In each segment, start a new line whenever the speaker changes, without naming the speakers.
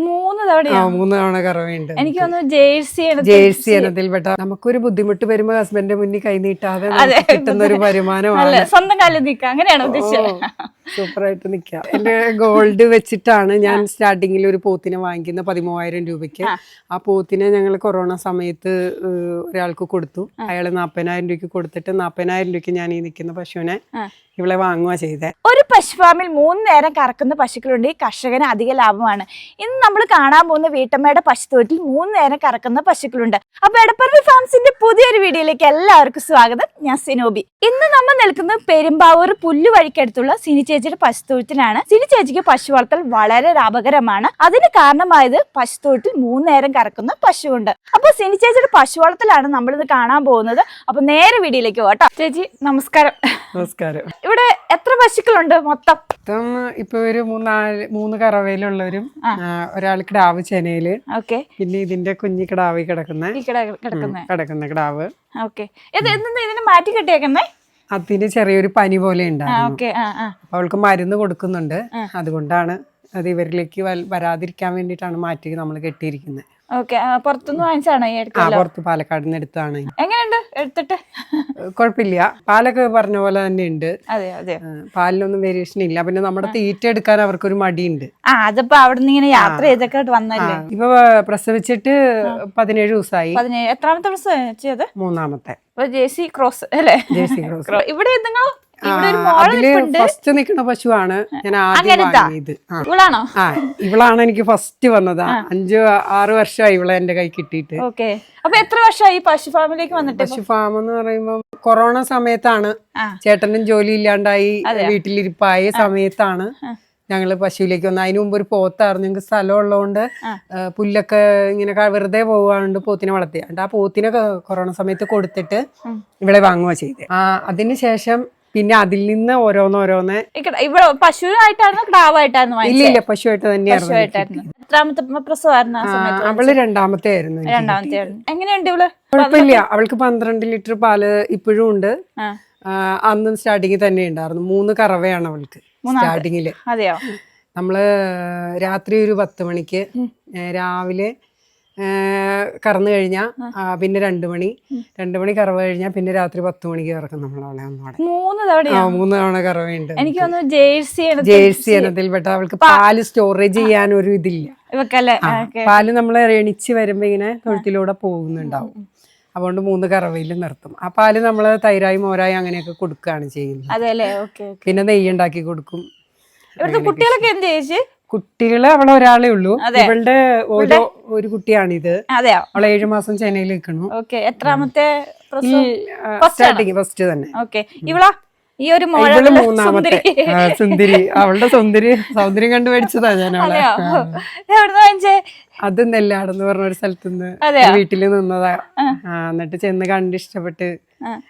മൂന്ന്
ആ
തവണയോ
മൂന്ന് തവണ കറവയുണ്ട്
എനിക്ക് തോന്നുന്നു ജേഴ്സി
ജേഴ്സി ഇനത്തിൽപ്പെട്ട നമുക്കൊരു ബുദ്ധിമുട്ട് വരുമ്പോ ഹസ്ബൻഡിന്റെ മുന്നിൽ കൈ നീട്ടാതെ. കിട്ടുന്ന ഒരു വരുമാനമാണ്.
സ്വന്തം കാലിൽ നിൽക്കുക. അങ്ങനെയാണ് ഉദ്ദേശിച്ചത്?
സൂപ്പർ ആയിട്ട് നിക്കാം. എന്റെ ഗോൾഡ് വെച്ചിട്ടാണ് ഞാൻ സ്റ്റാർട്ടിങ്ങിൽ ഒരു പോത്തിനെ വാങ്ങിക്കുന്ന പതിമൂവായിരം രൂപയ്ക്ക്. ആ. പോത്തിനെ ഞങ്ങൾ കൊറോണ സമയത്ത് ഒരാൾക്ക് കൊടുത്തു. അയാൾ നാപ്പതിനായിരം രൂപയ്ക്ക് കൊടുത്തിട്ട് നാപ്പതിനായിരം രൂപയ്ക്ക് ഞാൻ ഈ നിൽക്കുന്ന പശുവിനെ ഇവളെ വാങ്ങുക ചെയ്തേ.
ഒരു പശു ഫാമിൽ മൂന്ന് നേരം കറക്കുന്ന പശുക്കളുണ്ട്. ഈ കർഷകന് അധിക ലാഭമാണ്. ഇന്ന് നമ്മൾ കാണാൻ പോകുന്ന വീട്ടമ്മയുടെ പശുത്തൊട്ടിൽ മൂന്ന് നേരം കറക്കുന്ന പശുക്കളുണ്ട്. അപ്പൊ എടപ്പറമ്പ് ഫാംസിന്റെ പുതിയൊരു വീഡിയോയിലേക്ക് എല്ലാവർക്കും സ്വാഗതം. ഞാൻ സിനോബി. ഇന്ന് നമ്മൾ നിൽക്കുന്നത് പെരുമ്പാവൂർ പുല്ലുവഴിക്കടുത്തുള്ള സിനി ചേച്ചിയുടെ പശുത്തൊഴുത്തിനാണ് സിനി ചേച്ചിക്ക് പശു വളർത്തൽ വളരെ ലാഭകരമാണ്. അതിന് കാരണമായത് പശുത്തൊഴുത്തിൽ മൂന്ന് നേരം കറക്കുന്ന പശുവുണ്ട്. അപ്പൊ സിനി ചേച്ചിയുടെ പശു വളർത്തലാണ് നമ്മളിത് കാണാൻ പോകുന്നത്. അപ്പൊ നേരെ വീഡിയോയിലേക്ക് പോട്ടോ ചേച്ചി നമസ്കാരം.
നമസ്കാരം.
ഇവിടെ എത്ര പശുക്കളുണ്ട് മൊത്തം?
മൊത്തം ഇപ്പൊ ഒരു മൂന്നാൽ മൂന്ന് കറവയിലുള്ളവരും ഒരാൾക്ക് കിടാവ് ചെനയിൽ.
ഓക്കെ.
പിന്നെ ഇതിന്റെ കുഞ്ഞി കിടാവ് കിടക്കുന്ന. കിടക്കുന്ന. കിടാവ്.
ഓക്കെ. ഇത് എന്തെന്താ ഇതിനെ മാറ്റി കെട്ടിയേക്കുന്നേ?
അതിന് ചെറിയൊരു പനി പോലെ ഉണ്ടായിരുന്നു. അവൾക്ക് മരുന്ന് കൊടുക്കുന്നുണ്ട്. അതുകൊണ്ടാണ് അത് ഇവരിലേക്ക് വരാതിരിക്കാൻ വേണ്ടിയിട്ടാണ് മാറ്റി നമ്മൾ കെട്ടിയിരിക്കുന്നത്
ഓക്കെ പുറത്തുനിന്ന് വാങ്ങിച്ചാണോ ഈ
ആ
എടുക്കല്ലോ
പുറത്ത് പാലക്കാട് നിന്ന് എടുത്താണ്
എങ്ങനെയുണ്ട്? എടുത്തിട്ട്?
കുഴപ്പമില്ല. പാലൊക്കെ പറഞ്ഞ പോലെ തന്നെ ഉണ്ട്
അതെ. അതെ
പാലിനൊന്നും വേരിയേഷൻ ഇല്ല. പിന്നെ നമ്മുടെ തീറ്റ എടുക്കാൻ അവർക്കൊരു മടിയുണ്ട്.
ആ അതിപ്പോ അവിടെ നിന്ന് ഇങ്ങനെ യാത്ര ചെയ്തൊക്കെ വന്നല്ലേ
ഇപ്പൊ പ്രസവിച്ചിട്ട് പതിനേഴ് ദിവസമായി
പതിനേഴ് എത്രാമത്തെ ദിവസം ചെയ്ത്
മൂന്നാമത്തെ.
ജെ സി ക്രോസ് അല്ലേ?
Jersey cross.
ഇവിടെ നിങ്ങൾ
അതിൽ ഫസ്റ്റ് നിൽക്കുന്ന പശുവാണ്. ഞാൻ ആദ്യം വാങ്ങിയത്. ആ.
ഇവളാണോ?
എനിക്ക് ഫസ്റ്റ് വന്നത്. അഞ്ചു ആറ് വർഷമായി ഇവളെ എന്റെ കൈ കിട്ടിയിട്ട്.
അപ്പൊ എത്ര വർഷമായി പശു ഫാമിലേക്ക് വന്നിട്ട്?
പശു ഫാം എന്ന് പറയുമ്പോൾ കൊറോണ സമയത്താണ്. ചേട്ടനും ജോലി ഇല്ലാണ്ടായി വീട്ടിലിരിപ്പായ സമയത്താണ്. ഞങ്ങൾ പശുവിലേക്ക് വന്നത് അതിനു മുമ്പ് ഒരു പോത്തായിരുന്നു. ഞങ്ങൾക്ക് സ്ഥലം ഉള്ളതുകൊണ്ട് പുല്ലൊക്കെ ഇങ്ങനെ വെറുതെ പോവാണ്ട് പോത്തിനെ വളർത്തി. ആ പോത്തിനെ കൊറോണ സമയത്ത് കൊടുത്തിട്ട് ഇവിടെ വാങ്ങുക ചെയ്തത് അതിനുശേഷം പിന്നെ അതിൽ നിന്ന് ഓരോന്നോരോന്ന്
ഇവിടെ പശുവായിട്ടായിരുന്നു കിടാവായിട്ടായിരുന്നു
ഇല്ല ഇല്ല പശുവായിട്ട് തന്നെയായിരുന്നു
എത്രാമത്തെ പ്രസവമായിരുന്നു
അവൾ രണ്ടാമത്തെ ആയിരുന്നു.
രണ്ടാമത്തെ ആയിരുന്നു എങ്ങനെയുണ്ട് ഇവൾ?
കുഴപ്പമില്ല. അവൾക്ക് പന്ത്രണ്ട് ലിറ്റർ പാൽ ഇപ്പോഴും ഉണ്ട്. അന്നും സ്റ്റാർട്ടിങ്ങിൽ തന്നെ ഉണ്ടായിരുന്നു. മൂന്ന് കറവയാണ് അവൾക്ക് സ്റ്റാർട്ടിങ്ങിൽ.
അതെയോ?
നമ്മൾ രാത്രി ഒരു പത്ത് മണിക്ക് രാവിലെ കറന്നു കഴിഞ്ഞാൽ പിന്നെ രണ്ടു മണി. രണ്ടു മണി കറവ് കഴിഞ്ഞാൽ പിന്നെ രാത്രി പത്ത് മണിക്ക് കറക്കും നമ്മളവളെ അവളെ
മൂന്ന് തവണ
മൂന്ന് തവണ കറവയുണ്ട്
എനിക്ക് തോന്നുന്നു ജേഴ്സി
ജേഴ്സി ഇനത്തിൽപ്പെട്ട അവൾക്ക് പാൽ സ്റ്റോറേജ് ചെയ്യാൻ ഒരു ഇതില്ല. പാൽ നമ്മൾ എണിച്ച് വരുമ്പോ ഇങ്ങനെ തൊഴുത്തിലൂടെ പോകുന്നുണ്ടാവും. അതുകൊണ്ട് മൂന്ന് കറവയിൽ നിർത്തും. ആ പാൽ നമ്മൾ തൈരായി മോരായി അങ്ങനെയൊക്കെ കൊടുക്കുകയാണ് ചെയ്യുന്നത്. പിന്നെ നെയ്യ് ഉണ്ടാക്കി കൊടുക്കും.
ഇവിടുത്തെ കുട്ടികളൊക്കെ എന്ത് ചേച്ചി?
കുട്ടികൾ അവളെ ഒരാളേ ഉള്ളൂ. ഇവളുടെ ഓരോ ഒരു കുട്ടിയാണിത്.
അതെയോ?
അവളെ ഏഴു മാസം ചെന്നൈയിൽ നിൽക്കണു
ഓക്കെ എത്രാമത്തെ
സ്റ്റാർട്ടിങ് ഫസ്റ്റ് തന്നെ.
ഓക്കെ ഇവളാ? ഈ ഒരു
ഇവൾ മൂന്നാമത്തെ. സുന്ദരി. അവളുടെ സുന്ദരി സൗന്ദര്യം കണ്ടു മേടിച്ചതാ ഞാൻ അവളെ. അത് നെല്ലാടെന്ന് പറഞ്ഞ ഒരു
സ്ഥലത്തുനിന്ന്
വീട്ടിൽ നിന്നതാ. എന്നിട്ട് ചെന്ന് കണ്ട് ഇഷ്ടപ്പെട്ട്
ആ.
ആ,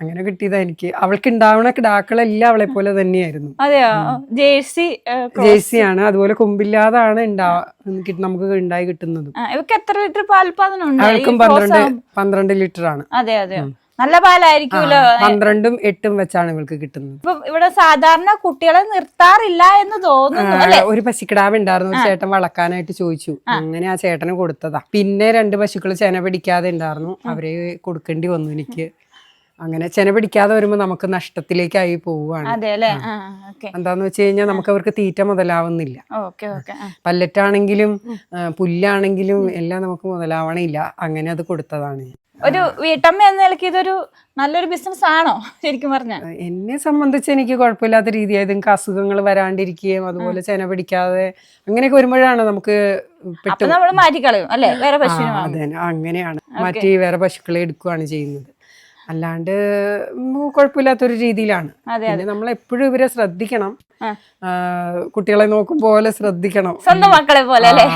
അങ്ങനെ കിട്ടിയതാ എനിക്ക്. അവൾക്ക് ഉണ്ടാവണ കിടാക്കളെല്ലാം അവളെ പോലെ തന്നെയായിരുന്നു.
അതെയോ? ജേഴ്സി ആണ്
ജേഴ്സിയാണ്. അതുപോലെ കൊമ്പില്ലാതാണ് നമുക്ക് ഉണ്ടായി കിട്ടുന്നത്.
ഇവക്ക് എത്ര ലിറ്റർ പാൽപാദനം
അവൾക്കും പന്ത്രണ്ട് പന്ത്രണ്ട് ലിറ്റർ ആണ്
അതെ. അതെ നല്ല പാലായിരിക്കുമല്ലോ?
പന്ത്രണ്ടും എട്ടും വെച്ചാണ് ഇവൾക്ക് കിട്ടുന്നത്.
ഇപ്പൊ ഇവിടെ സാധാരണ കുട്ടികളെ നിർത്താറില്ല എന്ന് തോന്നുന്നു
ഒരു പശുക്കിടാവ് ഉണ്ടായിരുന്നു. ചേട്ടൻ വളക്കാനായിട്ട് ചോദിച്ചു. അങ്ങനെ ആ ചേട്ടന് കൊടുത്തതാ. പിന്നെ രണ്ട് പശുക്കൾ ചെന പിടിക്കാതെ ഉണ്ടായിരുന്നു. അവരെ കൊടുക്കേണ്ടി വന്നു എനിക്ക്. അങ്ങനെ ചെന പിടിക്കാതെ വരുമ്പോ നമുക്ക് നഷ്ടത്തിലേക്കായി പോവുകയാണ് എന്താന്ന് വെച്ച് കഴിഞ്ഞാൽ നമുക്ക് അവർക്ക് തീറ്റ മുതലാവുന്നില്ല. പല്ലറ്റാണെങ്കിലും പുല്ലാണെങ്കിലും എല്ലാം നമുക്ക് മുതലാവണില്ല. അങ്ങനെ അത് കൊടുത്തതാണ്.
ഒരു വീട്ടമ്മ എന്ന നിലയ്ക്ക് ഇതൊരു നല്ലൊരു ബിസിനസ് ആണോ? ശരിക്കും പറഞ്ഞ.
എന്നെ സംബന്ധിച്ച് എനിക്ക് കുഴപ്പമില്ലാത്ത രീതിയായി നിങ്ങൾക്ക് അസുഖങ്ങൾ വരാണ്ടിരിക്കുകയും അതുപോലെ ചെന പിടിക്കാതെ അങ്ങനെയൊക്കെ വരുമ്പോഴാണ് നമുക്ക്
നമ്മൾ മാറ്റിക്കളയും അല്ലേ? വേറെ
അങ്ങനെയാണ്. മാറ്റി വേറെ പശുക്കളെ എടുക്കുകയാണ് ചെയ്യുന്നത്. അല്ലാണ്ട് കുഴപ്പമില്ലാത്തൊരു രീതിയിലാണ്. പിന്നെ നമ്മൾ എപ്പോഴും ഇവരെ ശ്രദ്ധിക്കണം. കുട്ടികളെ നോക്കും പോലെ ശ്രദ്ധിക്കണം.
സ്വന്തം മക്കളെ പോലെ അല്ലെ.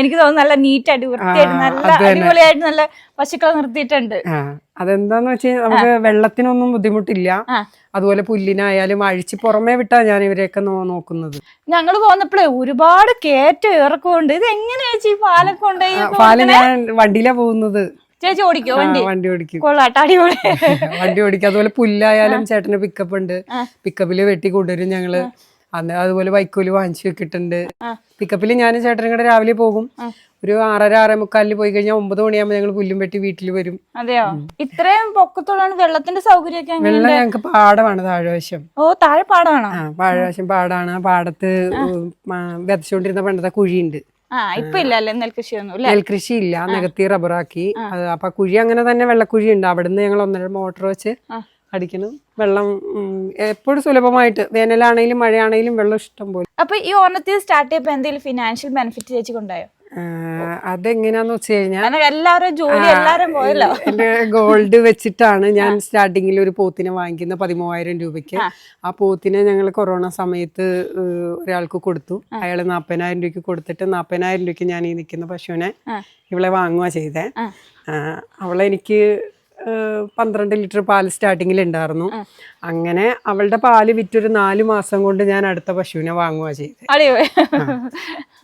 എനിക്ക് തോന്നുന്നു നല്ല നീറ്റായിട്ട് വൃത്തിയായിട്ട് നല്ല അടിപൊളിയായിട്ട് നല്ല പശുക്കളെ നിർത്തിയിട്ടുണ്ട്.
അതെന്താന്ന് വെച്ച് കഴിഞ്ഞാൽ നമുക്ക് വെള്ളത്തിനൊന്നും ബുദ്ധിമുട്ടില്ല. അതുപോലെ പുല്ലിനായാലും അഴിച്ച് പുറമേ വിട്ടാ ഞാൻ ഇവരെയൊക്കെ നോക്കുന്നത്.
ഞങ്ങൾ പോന്നപ്പോഴേ ഒരുപാട് കയറ്റം ഇറക്കമുണ്ട്. ഇത് എങ്ങനെയാ ചേച്ചി പാലൊക്കെ കൊണ്ടുപോയി
പാലം പാൽ ഞാൻ വണ്ടിയിലാ പോകുന്നത്
ചേച്ചി ഓടിക്കോ? വണ്ടി.
വണ്ടി ഓടിക്കും.
കൊള്ളാട്ടോ അടിപൊളി.
വണ്ടി ഓടിക്കും. അതുപോലെ പുല്ലായാലും ചേട്ടന് പിക്കപ്പ് ഉണ്ട്. പിക്കപ്പിൽ വെട്ടി കൊണ്ടുവരും ഞങ്ങൾ. അന്ന് അതുപോലെ വൈക്കോൽ വാങ്ങിച്ചു വെക്കിട്ടുണ്ട്.
പിക്കപ്പിൽ
പിക്കപ്പിൽ ഞാനും ചേട്ടനും കൂടെ രാവിലെ പോകും. ഒരു ആറര ആറേ മുക്കാലിന് പോയി കഴിഞ്ഞാൽ ഒമ്പത് മണിയാകുമ്പോൾ ഞങ്ങൾ പുല്ലും വെട്ടി വീട്ടിൽ വരും.
അതെയോ? ഇത്രയും പൊക്കത്തോളാണ് വെള്ളത്തിന്റെ സൗകര്യമൊക്കെ എങ്ങനെ
വെള്ളം ഞങ്ങൾക്ക് പാടമാണ് താഴ്വശം.
ഓ താഴെ പാടമാണ്
ആ പാഴ്വശം പാടാണ്. പാടത്ത് വിതച്ചുകൊണ്ടിരുന്ന പണ്ടത്തെ കുഴിയുണ്ട്.
ഇപ്പൊ ഇല്ല നെൽകൃഷിയൊന്നും
നെൽകൃഷി ഇല്ല. നികത്തി റബ്ബറാക്കി. അപ്പൊ കുഴി അങ്ങനെ തന്നെ വെള്ളക്കുഴി ഉണ്ട്. അവിടുന്ന് ഞങ്ങൾ ഒന്നര മോട്ടോർ വെച്ച്. അടിക്കണം. വെള്ളം എപ്പോഴും സുലഭമായിട്ട് വേനലാണെങ്കിലും മഴയാണെങ്കിലും വെള്ളം ഇഷ്ടം പോലെ.
അപ്പൊ ഈ ഓണത്തിൽ സ്റ്റാർട്ട് ചെയ്യപ്പോ എന്തെങ്കിലും ഫിനാൻഷ്യൽ ബെനിഫിറ്റ് ചേച്ചി കൊണ്ടായോ
അതെങ്ങനെയാന്ന് വെച്ച് കഴിഞ്ഞാൽ
എല്ലാവരും ജോലി എല്ലാരും പോയല്ലോ.
എന്റെ ഗോൾഡ് വെച്ചിട്ടാണ് ഞാൻ സ്റ്റാർട്ടിങ്ങിൽ ഒരു പോത്തിനെ വാങ്ങിക്കുന്ന പതിമൂവായിരം രൂപയ്ക്ക്. ആ. പോത്തിനെ ഞങ്ങൾ കൊറോണ സമയത്ത് ഒരാൾക്ക് കൊടുത്തു. അയാൾ നാൽപ്പതിനായിരം രൂപയ്ക്ക് കൊടുത്തിട്ട് നാൽപ്പതിനായിരം രൂപയ്ക്ക് ഞാൻ ഈ നിൽക്കുന്ന പശുവിനെ. ഇവളെ വാങ്ങുക ചെയ്തേ.
ആ.
പന്ത്രണ്ട് ലിറ്റർ പാൽ സ്റ്റാർട്ടിങ്ങിൽ ഉണ്ടായിരുന്നു അങ്ങനെ അവളുടെ പാൽ വിറ്റൊരു നാല് മാസം കൊണ്ട് ഞാൻ അടുത്ത പശുവിനെ വാങ്ങുക ചെയ്ത്.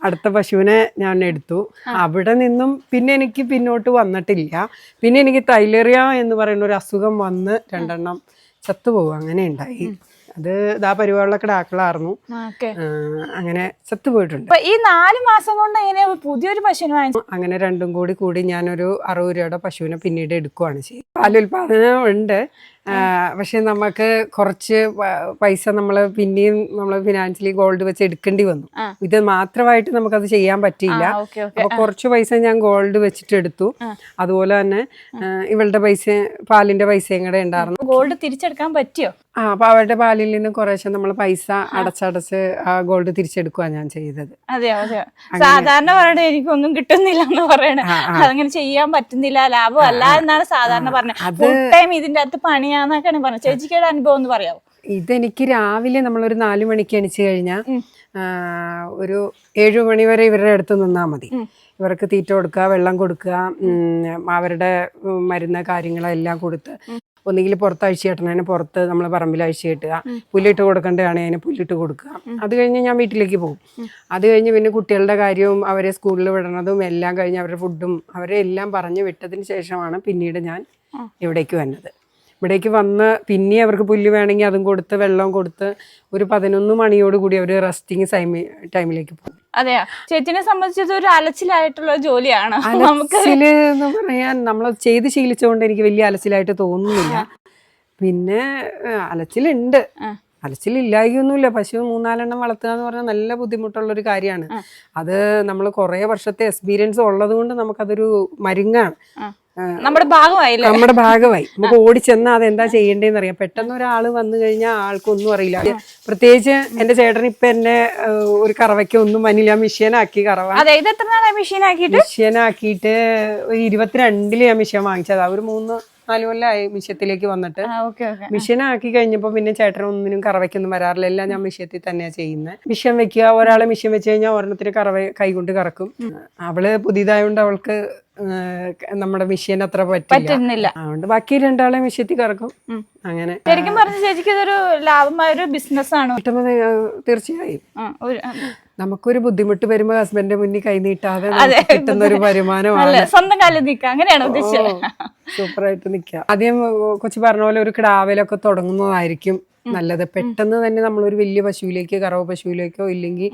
അടുത്ത പശുവിനെ ഞാൻ എടുത്തു. അവിടെ നിന്നും പിന്നെ എനിക്ക് പിന്നോട്ട് വന്നിട്ടില്ല. പിന്നെ എനിക്ക് തൈലേറിയ എന്ന് പറയുന്ന ഒരു അസുഖം വന്ന് രണ്ടെണ്ണം ചത്തുപോകും. അങ്ങനെ ഉണ്ടായി. അത് ഇതാ
പരിപാടികളൊക്കെ
ഡാക്കളായിരുന്നു അങ്ങനെ ചത്തുപോയിട്ടുണ്ട്
ഈ നാല് മാസം കൊണ്ട് എങ്ങനെയാ പുതിയൊരു പശുവിനെ വാങ്ങിച്ചു
അങ്ങനെ രണ്ടും കൂടി കൂടി ഞാനൊരു അറുപത് രൂപയുടെ പശുവിനെ പിന്നീട് എടുക്കുവാണ് ചെയ്യുന്നത് പാലുൽപാദനം ഉണ്ട്. പക്ഷെ നമുക്ക് കുറച്ച് പൈസ നമ്മൾ പിന്നെയും നമ്മൾ ഫിനാൻഷ്യലി ഗോൾഡ് വെച്ച് എടുക്കേണ്ടി വന്നു. ഇത് മാത്രമായിട്ട് നമുക്കത് ചെയ്യാൻ പറ്റിയില്ല. അപ്പൊ കുറച്ച് പൈസ ഞാൻ ഗോൾഡ് വെച്ചിട്ട് എടുത്തു. അതുപോലെ തന്നെ ഇവളുടെ പൈസ പാലിന്റെ പൈസയും കൂടെ ഉണ്ടായിരുന്നു.
ഗോൾഡ് തിരിച്ചെടുക്കാൻ പറ്റിയോ?
ആ അപ്പൊ അവരുടെ പാലിൽ നിന്ന് കുറേശ്ശെ നമ്മൾ പൈസ അടച്ചടച്ച് ആ ഗോൾഡ് തിരിച്ചെടുക്കുക ഞാൻ ചെയ്തത്.
അതെ അതെ സാധാരണ പറയണത് എനിക്കൊന്നും കിട്ടുന്നില്ല എന്ന് പറയണേ.
ആ, ആ.
അതങ്ങനെ ചെയ്യാൻ പറ്റുന്നില്ല ലാഭം അല്ല എന്നാണ് സാധാരണ പറഞ്ഞത് ഫുൾ ടൈം ഇതിന്റെ അകത്ത് പണിയാന്നൊക്കെയാണ് പറഞ്ഞത്. ചേച്ചിക്കയുടെ അനുഭവം ഒന്ന് പറയാമോ
ഇതെനിക്ക് രാവിലെ നമ്മളൊരു നാലു മണിക്ക് എണിച്ചു കഴിഞ്ഞാൽ ഒരു ഏഴു മണി വരെ ഇവരുടെ അടുത്ത് നിന്നാൽ മതി. ഇവർക്ക് തീറ്റ കൊടുക്കുക വെള്ളം കൊടുക്കുക അവരുടെ മരുന്ന് കാര്യങ്ങളെല്ലാം കൊടുത്ത് ഒന്നുകിൽ പുറത്ത് അഴിച്ചു കെട്ടണതിന് പുറത്ത് നമ്മൾ പറമ്പിൽ അഴിച്ചു കെട്ടുക പുല്ലിട്ട് കൊടുക്കേണ്ടതാണ് അതിന് പുല്ലിട്ട് കൊടുക്കുക. അത് കഴിഞ്ഞ് ഞാൻ വീട്ടിലേക്ക് പോകും. അത് കഴിഞ്ഞ് പിന്നെ കുട്ടികളുടെ കാര്യവും അവരെ സ്കൂളിൽ വിടണതും എല്ലാം കഴിഞ്ഞ് അവരുടെ ഫുഡും അവരെ എല്ലാം പറഞ്ഞു വിട്ടതിന് ശേഷമാണ് പിന്നീട് ഞാൻ ഇവിടേക്ക് വന്നത്. ഇവിടേക്ക് വന്ന് പിന്നെ അവർക്ക് പുല്ല് വേണമെങ്കിൽ അതും കൊടുത്ത് വെള്ളം കൊടുത്ത് ഒരു പതിനൊന്ന് മണിയോട് കൂടി അവർ റെസ്റ്റിംഗ് ടൈമിലേക്ക് പോകും.
അതെയാ? ചേച്ചിനെ സംബന്ധിച്ചത് ഒരു അലച്ചിലായിട്ടുള്ള ജോലിയാണ്.
അലച്ചിൽ എന്ന് പറയാൻ നമ്മൾ ചെയ്ത് ശീലിച്ചുകൊണ്ട് എനിക്ക് വലിയ അലച്ചിലായിട്ട് തോന്നുന്നില്ല. പിന്നെ അലച്ചിലുണ്ട്.
ആ.
അലച്ചിലില്ലായൊന്നുമില്ല പശു മൂന്നാലെണ്ണം വളർത്തുക എന്ന് പറഞ്ഞാൽ നല്ല ബുദ്ധിമുട്ടുള്ള ഒരു കാര്യമാണ് അത് നമ്മൾ കുറേ വർഷത്തെ എക്സ്പീരിയൻസ് ഉള്ളത് കൊണ്ട് നമുക്കതൊരു മരുങ്ങാണ്.
ആ. നമ്മുടെ ഭാഗമായി
നമ്മുടെ ഭാഗമായി. നമുക്ക് ഓടിച്ചെന്നാൽ അതെന്താ ചെയ്യേണ്ടതെന്ന് അറിയാം പെട്ടെന്ന് ഒരാൾ വന്നു കഴിഞ്ഞാൽ ആൾക്കൊന്നും അറിയില്ല. പ്രത്യേകിച്ച് എന്റെ ചേട്ടൻ ഇപ്പൊ എന്നെ ഒരു കറവയ്ക്ക് ഒന്നും മനില മിഷ്യനാക്കി കറവ. മിഷ്യനാക്കിയിട്ട് ഒരു ഇരുപത്തിരണ്ടിൽ ഞാൻ മിഷ്യൻ വാങ്ങിച്ചതാ. ഒരു മൂന്ന് നാല് കൊല്ലമായി മിഷ്യത്തിലേക്ക് വന്നിട്ട്. മിഷ്യനാക്കി കഴിഞ്ഞപ്പോൾ പിന്നെ ചേട്ടൻ ഒന്നിനും കറവയ്ക്കൊന്നും വരാറില്ല. എല്ലാം ഞാൻ മിഷ്യത്തിൽ തന്നെയാണ് ചെയ്യുന്നത് മിഷ്യൻ വെക്കുക ഒരാളെ മിഷ്യൻ വെച്ച് കഴിഞ്ഞാൽ ഒരെണ്ണത്തിന് കറവ കൈകൊണ്ട് കറക്കും. അവൾ പുതിയതായോണ്ട് അവൾക്ക് നമ്മുടെ മിഷീൻ അത്ര പറ്റില്ല.
പറ്റുന്നില്ല.
അതുകൊണ്ട് ബാക്കി രണ്ടാളെ മിഷ്യത്തിൽ കറക്കും. അങ്ങനെ
ശരിക്കും പറഞ്ഞു ചേച്ചിക്ക് ഇതൊരു ലാഭമായ ഒരു ബിസിനസ് ആണ്
തീർച്ചയായും. നമുക്കൊരു ബുദ്ധിമുട്ട് വരുമ്പോൾ ഹസ്ബൻഡിന്റെ മുന്നിൽ കൈ നീട്ടാതെ കിട്ടുന്ന ഒരു വരുമാനമാണ്.
സ്വന്തം കാലിൽ നിൽക്കുക. അങ്ങനെയാണ് ഉദ്ദേശിച്ചത്.
സൂപ്പറായിട്ട് നിൽക്കുക. ആദ്യം കൊച്ചു പറഞ്ഞ പോലെ ഒരു കിടാവിലൊക്കെ തുടങ്ങുന്നതായിരിക്കും. നല്ലത്. പെട്ടെന്ന് തന്നെ നമ്മളൊരു വലിയ പശുവിലേക്ക് കറവ പശുവിലേക്കോ ഇല്ലെങ്കിൽ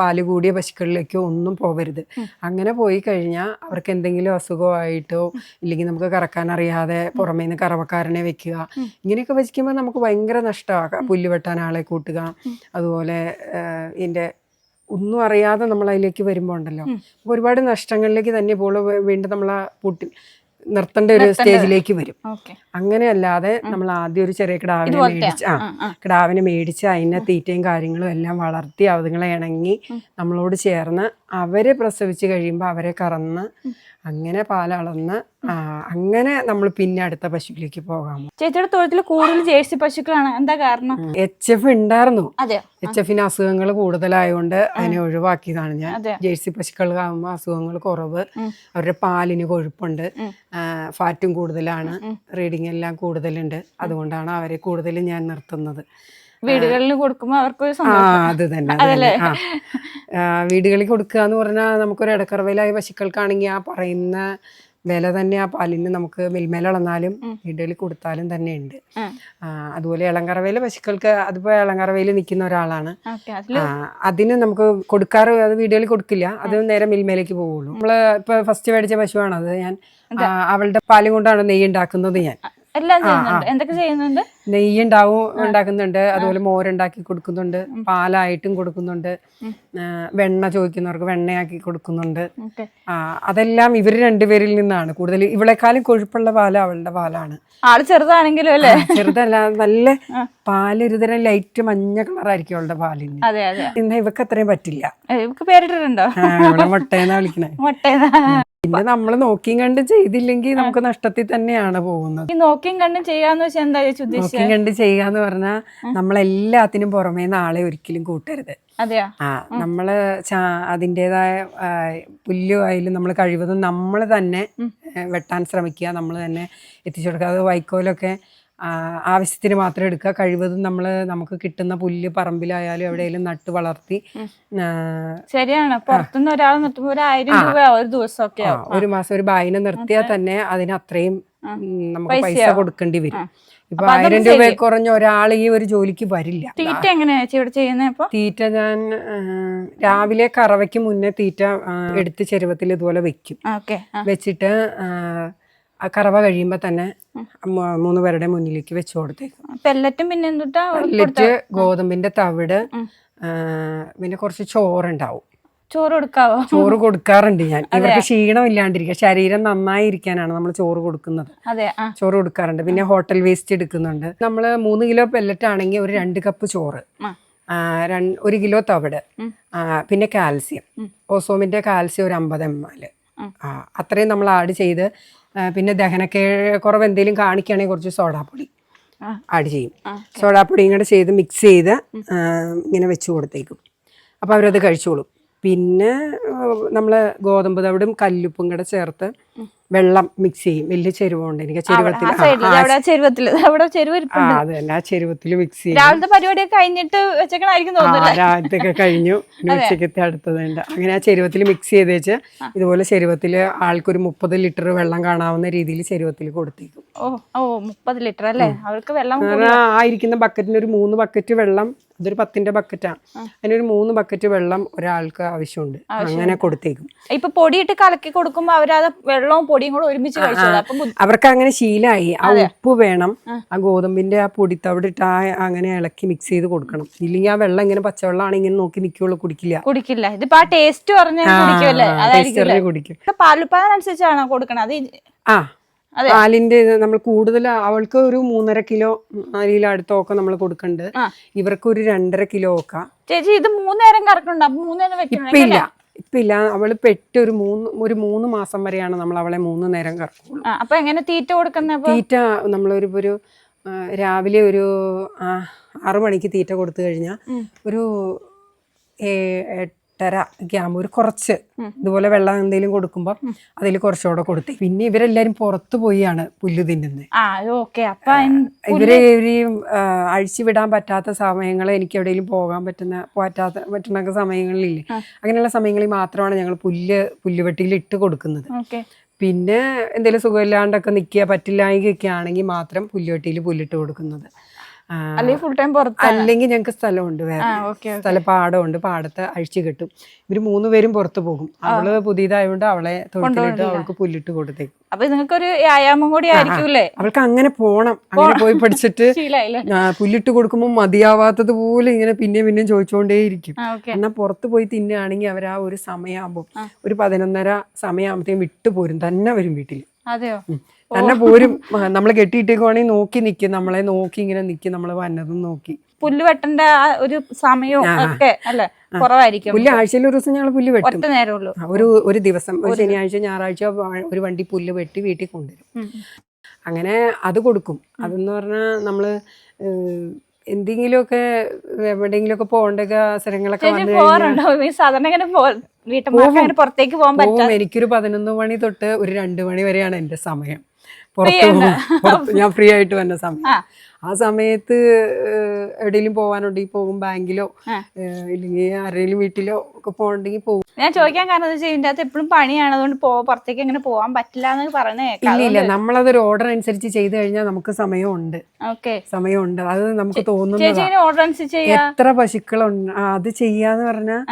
പാൽ കൂടിയ പശുക്കളിലേക്കോ ഒന്നും പോകരുത് അങ്ങനെ പോയി കഴിഞ്ഞാൽ അവർക്ക് എന്തെങ്കിലും അസുഖമായിട്ടോ ഇല്ലെങ്കിൽ നമുക്ക് കറക്കാൻ അറിയാതെ പുറമേ നിന്ന് കറവക്കാരനെ വെക്കുക. ഇങ്ങനെയൊക്കെ വെച്ചിരിക്കുമ്പോൾ നമുക്ക് ഭയങ്കര നഷ്ടമാണ് പുല്ല് വെട്ടാൻ ആളെ കൂട്ടുക. അതുപോലെ ഇതിന്റെ ഒന്നും അറിയാതെ നമ്മൾ അതിലേക്ക് വരുമ്പോൾ ഉണ്ടല്ലോ ഒരുപാട് നഷ്ടങ്ങളിലേക്ക് തന്നെ ഇപ്പോൾ വീണ്ടും നമ്മൾ ആ പൂട്ടി നിർത്തേണ്ട ഒരു സ്റ്റേജിലേക്ക് വരും. അങ്ങനെയല്ലാതെ നമ്മൾ ആദ്യം ഒരു ചെറിയ കിടാവിനെ മേടിച്ച് ആ
ആ.
കിടാവിനെ മേടിച്ച് അതിനെ തീറ്റയും കാര്യങ്ങളും എല്ലാം വളർത്തി അതുങ്ങളെ ഇണങ്ങി നമ്മളോട് ചേർന്ന് അവരെ പ്രസവിച്ച് കഴിയുമ്പോൾ അവരെ കറന്ന് അങ്ങനെ പാലളന്ന് അങ്ങനെ നമ്മൾ പിന്നെ അടുത്ത പശുവിലേക്ക് പോകാമോ?
ചേച്ചിയുടെ തൊഴുത്തിൽ കൂടുതൽ ജേഴ്സി പശുക്കളാണ്. എന്താ കാരണം?
എച്ച് എഫ് ഉണ്ടായിരുന്നു. എച്ച് എഫിന് അസുഖങ്ങൾ കൂടുതലായതുകൊണ്ട് അതിനെ ഒഴിവാക്കിയതാണ് ഞാൻ. ജേഴ്സി പശുക്കൾക്കാകുമ്പോൾ അസുഖങ്ങൾ കുറവ്. അവരുടെ പാലിന് കൊഴുപ്പുണ്ട്. ഫാറ്റും കൂടുതലാണ്. റീഡിംഗ് എല്ലാം കൂടുതലുണ്ട്. അതുകൊണ്ടാണ് അവരെ കൂടുതൽ ഞാൻ നിർത്തുന്നത്.
വീടുകളിൽ കൊടുക്കുമ്പോ അവർക്ക്
അത് തന്നെ അതല്ലേ? വീടുകളിൽ കൊടുക്കുക എന്ന് പറഞ്ഞാൽ നമുക്കൊരു ഇടക്കറവയിലായ പശുക്കൾക്കാണെങ്കിൽ ആ പറയുന്ന വില തന്നെ ആ പാലിന് നമുക്ക് മിൽമേല ഇളന്നാലും വീടുകളിൽ കൊടുത്താലും തന്നെ ഉണ്ട്. അതുപോലെ ഇളങ്കറവയിലെ പശുക്കൾക്ക് അതിപ്പോ ഇളങ്കറവയിൽ നിൽക്കുന്ന ഒരാളാണ്. അതിന് നമുക്ക് കൊടുക്കാറ് അത് വീടുകളിൽ കൊടുക്കില്ല. അത് നേരെ മിൽമേലേക്ക് പോവുള്ളൂ. നമ്മൾ ഇപ്പൊ ഫസ്റ്റ് മേടിച്ച പശുവാണ് അത്. ഞാൻ അവളുടെ പാലും കൊണ്ടാണ് നെയ്യ് ഉണ്ടാക്കുന്നത് ഞാൻ.
എല്ലാം ചെയ്യുന്നുണ്ട്. എന്തൊക്കെ ചെയ്യുന്നുണ്ട്?
നെയ്യ് ഉണ്ടാവും ഉണ്ടാക്കുന്നുണ്ട്. അതുപോലെ മോരുണ്ടാക്കി കൊടുക്കുന്നുണ്ട്. പാലായിട്ടും കൊടുക്കുന്നുണ്ട്. വെണ്ണ ചോദിക്കുന്നവർക്ക് വെണ്ണയാക്കി കൊടുക്കുന്നുണ്ട്. അതെല്ലാം ഇവർ രണ്ടുപേരിൽ നിന്നാണ്. കൂടുതൽ ഇവളെക്കാളും കൊഴുപ്പുള്ള പാല അവളുടെ പാലാണ്.
ആൾ ചെറുതാണെങ്കിലും അല്ലേ?
ചെറുതല്ല നല്ല പാൽ ഒരുതരം ലൈറ്റ് മഞ്ഞ കളറായിരിക്കും അവളുടെ പാലിന്.
അതെ അതെ.
ഇന്ന് ഇവക്ക് അത്രയും പറ്റില്ല.
ഇവക്ക് പേരിട്ടിട്ടുണ്ടോ?
മുട്ടേന്നാ വിളിക്കണേ.
മുട്ടേന്ന്.
പിന്നെ നമ്മൾ നോക്കിയും കണ്ടും ചെയ്തില്ലെങ്കിൽ നമുക്ക് നഷ്ടത്തിൽ തന്നെയാണ് പോകുന്നത്.
ഈ നോക്കിയും കണ്ടും ചെയ്യാന്ന് വെച്ചാൽ എന്താ ചേച്ചി ഉദ്ദേശിച്ചത്
നോക്കിയും കണ്ട് ചെയ്യുക എന്ന് പറഞ്ഞാൽ നമ്മളെല്ലാത്തിനും പുറമേ നാളെ ഒരിക്കലും കൂട്ടരുത്.
അതെയാ?
ആ നമ്മൾ അതിന്റെതായ പുല്ലുമായാലും നമ്മൾ കഴിവതും നമ്മൾ തന്നെ വെട്ടാൻ ശ്രമിക്കുക നമ്മൾ തന്നെ എത്തിച്ചു കൊടുക്കുക. അത് വൈക്കോലൊക്കെ ആവശ്യത്തിന് മാത്രം എടുക്കുക. കഴിവതും നമ്മൾ നമുക്ക് കിട്ടുന്ന പുല്ല് പറമ്പിലായാലും എവിടെയെങ്കിലും നട്ട് വളർത്തി
ശരിയാണ്. പുറത്തുനിന്ന് ഒരാൾ നിർത്തുമ്പോ ഒരു ആയിരം രൂപ ഒരു ദിവസമൊക്കെ
ഒരു മാസം ഒരു ബായിനെ നിർത്തിയാൽ തന്നെ അതിന് അത്രയും നമുക്ക് പൈസ കൊടുക്കേണ്ടി വരും. ഇപ്പൊ ആയിരം രൂപ കുറഞ്ഞ ഒരാൾ ഈ ഒരു ജോലിക്ക് വരില്ല.
തീറ്റ എങ്ങനെയാ ഇവിടെ ചെയ്യുന്നത്
തീറ്റ ഞാൻ രാവിലെ കറവയ്ക്ക് മുന്നേ തീറ്റ എടുത്ത് ചെരുവത്തിൽ ഇതുപോലെ വെക്കും. വെച്ചിട്ട് ആ, കറവ കഴിയുമ്പോൾ തന്നെ മൂ- മൂന്ന് പേരുടെ മുന്നിലേക്ക് വെച്ച് കൊടുത്തേക്കും.
പെല്ലറ്റും പിന്നെ എന്തുട്ടാ
ഗോതമ്പിന്റെ തവിട് ആ, പിന്നെ കുറച്ച് ചോറുണ്ടാവും.
ചോറ് കൊടുക്കാവോ?
ചോറ് കൊടുക്കാറുണ്ട് ഞാൻ. ഇവർക്ക് ക്ഷീണം ഇല്ലാണ്ടിരിക്കുക. ശരീരം നന്നായി ഇരിക്കാനാണ് നമ്മൾ ചോറ് കൊടുക്കുന്നത്.
അതെ ആ.
ചോറ് കൊടുക്കാറുണ്ട്. പിന്നെ ഹോട്ടൽ വേസ്റ്റ് എടുക്കുന്നുണ്ട്. നമ്മൾ മൂന്ന് കിലോ പെല്ലറ്റ് ആണെങ്കിൽ ഒരു രണ്ട് കപ്പ് ചോറ്
ആ.
ആ, രണ്ട് ഒരു കിലോ തവിട് ആ, പിന്നെ കാൽസ്യം. ഓസോമിന്റെ കാൽസ്യം ഒരു അമ്പത് എം എൽ. അത്രയും നമ്മൾ ആഡ് ചെയ്ത് പിന്നെ ദഹനക്കേഴ് കുറവ് എന്തെങ്കിലും കാണിക്കുകയാണെങ്കിൽ കുറച്ച് സോഡാപ്പൊടി ആഡ് ചെയ്യും. സോഡാപ്പൊടിയും കൂടെ ചെയ്ത് മിക്സ് ചെയ്ത് ഇങ്ങനെ വെച്ച് കൊടുത്തേക്കും. അപ്പോൾ അവരത് കഴിച്ചോളും. പിന്നെ നമ്മൾ ഗോതമ്പ് തവിടും കല്ലുപ്പും കൂടെ ചേർത്ത് വെള്ളം മിക്സ് ചെയ്യും. വലിയ ചെരുവുണ്ട്. എനിക്ക് ചെരുവത്തിൽ അത് തന്നെ. ആ ചെരുവത്തിൽ മിക്സ് ചെയ്യും.
രാവിലത്തെ പരിപാടിയൊക്കെ കഴിഞ്ഞിട്ട്
കഴിഞ്ഞു. ഉച്ചക്കത്തെ അടുത്തതുണ്ട് അങ്ങനെ ആ ചെരുവത്തിൽ മിക്സ് ചെയ്ത് വെച്ച് ഇതുപോലെ ചെരുവത്തിൽ ആൾക്കൊരു മുപ്പത് ലിറ്റർ വെള്ളം കാണാവുന്ന രീതിയിൽ ചെരുവത്തിൽ കൊടുത്തേക്കും.
ഓ ഓ മുപ്പത് ലിറ്റർ അല്ലേ? അവർക്ക് വെള്ളം
ആയിരിക്കുന്ന ബക്കറ്റിന് ഒരു മൂന്ന് ബക്കറ്റ് വെള്ളം അതൊരു പത്തിന്റെ ബക്കറ്റാണ് അതിനൊരു മൂന്ന് ബക്കറ്റ് വെള്ളം ഒരാൾക്ക് ആവശ്യമുണ്ട്. അങ്ങനെ കൊടുത്തേക്കും.
ഇപ്പൊ പൊടിയിട്ട് കലക്കി കൊടുക്കുമ്പോ അവരത് വെള്ളവും പൊടിയും കൂടെ ഒരുമിച്ച്
അവർക്ക് അങ്ങനെ ശീലായി. ആ ഉപ്പ് വേണം. ആ. ഗോതമ്പിന്റെ ആ പൊടിത്തവിടിട്ട് ആ അങ്ങനെ ഇളക്കി മിക്സ് ചെയ്ത് കൊടുക്കണം. ഇല്ലെങ്കിൽ ആ വെള്ളം ഇങ്ങനെ പച്ചവെള്ളമാണ് ഇങ്ങനെ നോക്കി നിൽക്കുള്ളൂ കുടിക്കില്ല.
കുടിക്കില്ല. ഇതിപ്പോ ആ ടേസ്റ്റ് പറഞ്ഞ കുടിക്കുമല്ലേ? അതായിരിക്കും
കുടിക്കും.
പാലുൽപാദനം കൊടുക്കണം അത്
ആ പാലിന്റെ നമ്മൾ കൂടുതൽ അവൾക്ക് ഒരു മൂന്നര കിലോ നാലില അടുത്തൊക്കെ നമ്മൾ
കൊടുക്കണ്ട്.
ഇവർക്ക് ഒരു രണ്ടര കിലോ ഒക്കെ
ചേച്ചി ഇത് മൂന്നേരം കറക്കണ്ട മൂന്നേരം
ഇപ്പില്ല ഇപ്പില്ല അവൾ പെട്ട് ഒരു മൂന്ന് ഒരു മൂന്ന് മാസം വരെയാണ് നമ്മൾ അവളെ മൂന്ന് നേരം കറക്കുള്ളൂ.
അപ്പൊ എങ്ങനെ തീറ്റ കൊടുക്കുന്ന
തീറ്റ നമ്മളൊരു ഒരു രാവിലെ ഒരു ആറു മണിക്ക് തീറ്റ കൊടുത്തു കഴിഞ്ഞാൽ ഒരു എട്ടര ഒരു കുറച്ച് ഇതുപോലെ വെള്ളം എന്തെങ്കിലും കൊടുക്കുമ്പോൾ അതിൽ കുറച്ചുകൂടെ കൊടുത്തു. പിന്നെ ഇവരെല്ലാരും പുറത്തു പോയാണ് പുല്ല് തിന്നുന്നത്. ഇവരെ ഇവർ ആ, അഴിച്ചു വിടാൻ പറ്റാത്ത സമയങ്ങൾ എനിക്ക് എവിടെയെങ്കിലും പോകാൻ പറ്റുന്ന പറ്റാത്ത പറ്റുന്ന സമയങ്ങളിലില്ലേ? അങ്ങനെയുള്ള സമയങ്ങളിൽ മാത്രമാണ് ഞങ്ങൾ പുല്ല് പുല്ലുവെട്ടിയിൽ ഇട്ട് കൊടുക്കുന്നത്. പിന്നെ എന്തെങ്കിലും സുഖമില്ലാണ്ടൊക്കെ നിൽക്കുക ഒക്കെ ആണെങ്കിൽ മാത്രം പുല്ലുവെട്ടിയിൽ പുല്ലിട്ട് കൊടുക്കുന്നത്.
അല്ലെങ്കിൽ ഫുൾ ടൈം പുറത്ത്?
അല്ലെങ്കിൽ ഞങ്ങൾക്ക് സ്ഥലമുണ്ട് വേറെ. സ്ഥല പാടമുണ്ട് പാടത്ത് അഴിച്ചു കിട്ടും. ഇവർ മൂന്ന് പേരും പുറത്തു പോകും. അവൾ പുതിയതായതുകൊണ്ട് അവളെ തൊട്ടിലിട്ട് അവൾക്ക് പുല്ലിട്ട് കൊടുത്തേക്കും.
അപ്പൊ നിങ്ങൾക്ക് ഒരു വ്യായാമം കൂടി ആയിരിക്കൂലേ
അവൾക്ക് അങ്ങനെ പോണം. അങ്ങനെ പോയി പഠിച്ചിട്ട് പുല്ലിട്ട് കൊടുക്കുമ്പോൾ മതിയാവാത്തത് പോലെ ഇങ്ങനെ പിന്നെയും പിന്നെയും ചോദിച്ചുകൊണ്ടേയിരിക്കും എന്നാൽ പുറത്ത് പോയി തിന്നുകയാണെങ്കിൽ അവർ ആ ഒരു സമയമാകുമ്പോൾ ഒരു പതിനൊന്നര സമയമാകുമ്പോഴത്തേക്കും വിട്ടു പോരും. തന്നെ വരും വീട്ടിൽ
അതെയോ?
തന്നെ പോരും നമ്മൾ കെട്ടിയിട്ടേക്കുവാണെങ്കിൽ നോക്കി നിൽക്കും നമ്മളെ നോക്കി ഇങ്ങനെ നിൽക്കും നമ്മൾ വന്നതും നോക്കി.
പുല്ല് വെട്ടേണ്ട ആ ഒരു സമയവും ഒക്കെ അല്ലെ? കുറവായിരിക്കും.
പുല്ല് ആഴ്ചയിൽ ഒരു ദിവസം ഞങ്ങൾ പുല്ല് വെട്ടും.
ഒറ്റ
ഒരു ഒരു ദിവസം ഒരു ശനിയാഴ്ച ഞായറാഴ്ച ഒരു വണ്ടി പുല്ല് വെട്ടി വീട്ടിൽ കൊണ്ടുവരും. അങ്ങനെ അത് കൊടുക്കും. അതെന്ന് പറഞ്ഞാൽ നമ്മൾ എന്തെങ്കിലുമൊക്കെ എവിടെയെങ്കിലുമൊക്കെ പോകേണ്ട അവസരങ്ങളൊക്കെ
ചേച്ചി
വന്നു പോകും. എനിക്കൊരു പതിനൊന്ന് മണി തൊട്ട് ഒരു രണ്ട് മണി വരെയാണ് എന്റെ സമയം. പുറത്ത് പോകും. ഞാൻ ഫ്രീ ആയിട്ട് വന്ന സമയം.
ആ.
സമയത്ത് എവിടെയെങ്കിലും പോകാനുണ്ടെങ്കിൽ പോകും ബാങ്കിലോ ഇല്ലെങ്കിൽ ആരെങ്കിലും വീട്ടിലോ ഒക്കെ പോകണ്ടെങ്കിൽ പോകും.
ഞാൻ ചോദിക്കാൻ കാരണം വെച്ചാൽ അകത്ത് എപ്പോഴും പണിയാണ്. അതുകൊണ്ട് പോ പുറത്തേക്ക് എങ്ങനെ പോകാൻ പറ്റില്ല എന്ന് പറയുന്നത്
ഇല്ല ഇല്ല. നമ്മളതൊരു ഓർഡർ അനുസരിച്ച് ചെയ്തു കഴിഞ്ഞാൽ നമുക്ക് സമയമുണ്ട്.
ഓക്കെ.
സമയമുണ്ട്. അത് നമുക്ക് തോന്നുന്നത്.
ഓർഡർ അനുസരിച്ച്
എത്ര പശുക്കളുണ്ട്. അത് ചെയ്യാന്ന് പറഞ്ഞാൽ.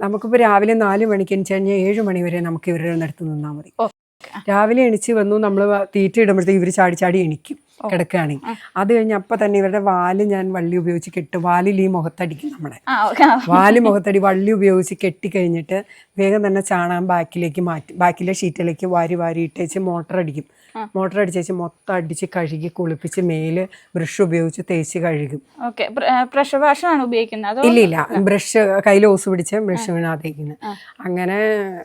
നമുക്കിപ്പോ രാവിലെ നാല് മണിക്ക് എണിച്ച് കഴിഞ്ഞാൽ ഏഴ് മണി വരെ നമുക്ക് ഇവരുടെ അടുത്ത് നിന്നാൽ മതി. രാവിലെ എണിച്ച് വന്നു നമ്മൾ തീറ്റ ഇടുമ്പോഴത്തേക്ക് ഇവർ ചാടി ചാടി എണിക്കും കിടക്കുകയാണെങ്കിൽ. അത് കഴിഞ്ഞ് അപ്പൊ തന്നെ ഇവരുടെ വാൽ ഞാൻ വള്ളി ഉപയോഗിച്ച് കെട്ടു. വാലിൽ ഈ മുഖത്തടിക്കും നമ്മുടെ
ആ
വാൽ മുഖത്തടി വള്ളി ഉപയോഗിച്ച് കെട്ടി കഴിഞ്ഞിട്ട് വേഗം തന്നെ ചാണകം ബാക്കിലേക്ക് മാറ്റി ബാക്കിലെ ഷീറ്റിലേക്ക് വാരി വാരി ഇട്ടേച്ച് മോട്ടർ അടിക്കും മോട്ടർ അടിച്ചേച്ച് മൊത്തം അടിച്ച് കഴുകി കുളിപ്പിച്ച് മേൽ ബ്രഷ് ഉപയോഗിച്ച് തേച്ച് കഴുകും.
ബ്രഷ് വാഷാണ് ഉപയോഗിക്കുന്നത്?
ഇല്ല ഇല്ല. ബ്രഷ് കയ്യിൽ ഓസ് പിടിച്ച് ബ്രഷ് വീണാതേക്കുന്നത് അങ്ങനെ